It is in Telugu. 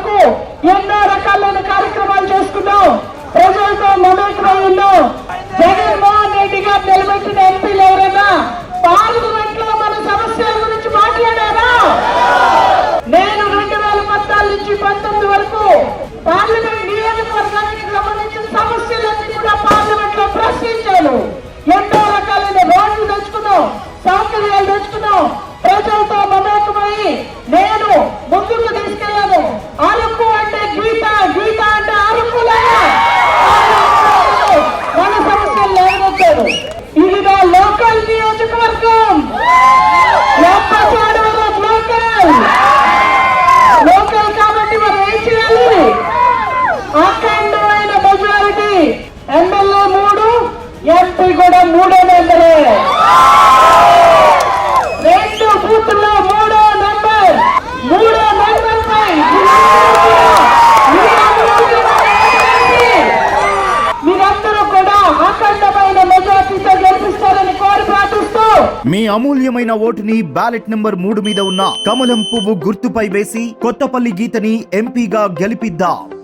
నుంచి వరకు ఎన్నో రకాలైన కార్యక్రమాలు చేసుకున్నాం. ప్రజలతో మమేకమై ఉన్నాం. జగన్మోహన్ రెడ్డి గారు నిలబెట్టిన ఎంపీలు ఎవరైనా పార్లమెంట్లో మన సమస్యల గురించి మాట్లాడారా? నేను రెండు వేల పద్నాలుగు నుంచి పంతొమ్మిది వరకు పార్లమెంట్ నియోజకవర్గానికి సంబంధించిన సమస్యలన్నీ కూడా పార్లమెంట్లో ప్రశ్నించాను. ఎన్నో రకాలైన రోడ్లు తెచ్చుకున్నాం సౌకర్యాలు తెచ్చుకున్నాం. ప్రజలతో లేవనెత్తారు ఇదిగా లోకల్ నియోజకవర్గం. Local local. కాబట్టి మనం ఏం చేయాలి? అఖండమైన మెజారిటీ ఎమ్మెల్యే మూడు ఎంపీ కూడా మూడు నెంబరే రెండు బూత్లో మూడో నెంబర్ మూడో నెంబర్ పై మీరందరూ కూడా అఖండమైన మెజారిటీతో గెలిపిస్తారని కోరి ప్రార్థిస్తూ మీ అమూల్యమైన ఓటుని బ్యాలెట్ నెంబర్ మూడు మీద ఉన్న కమలం పువ్వు గుర్తుపై వేసి కొత్తపల్లి గీతని ఎంపీగా గెలిపిద్దాం.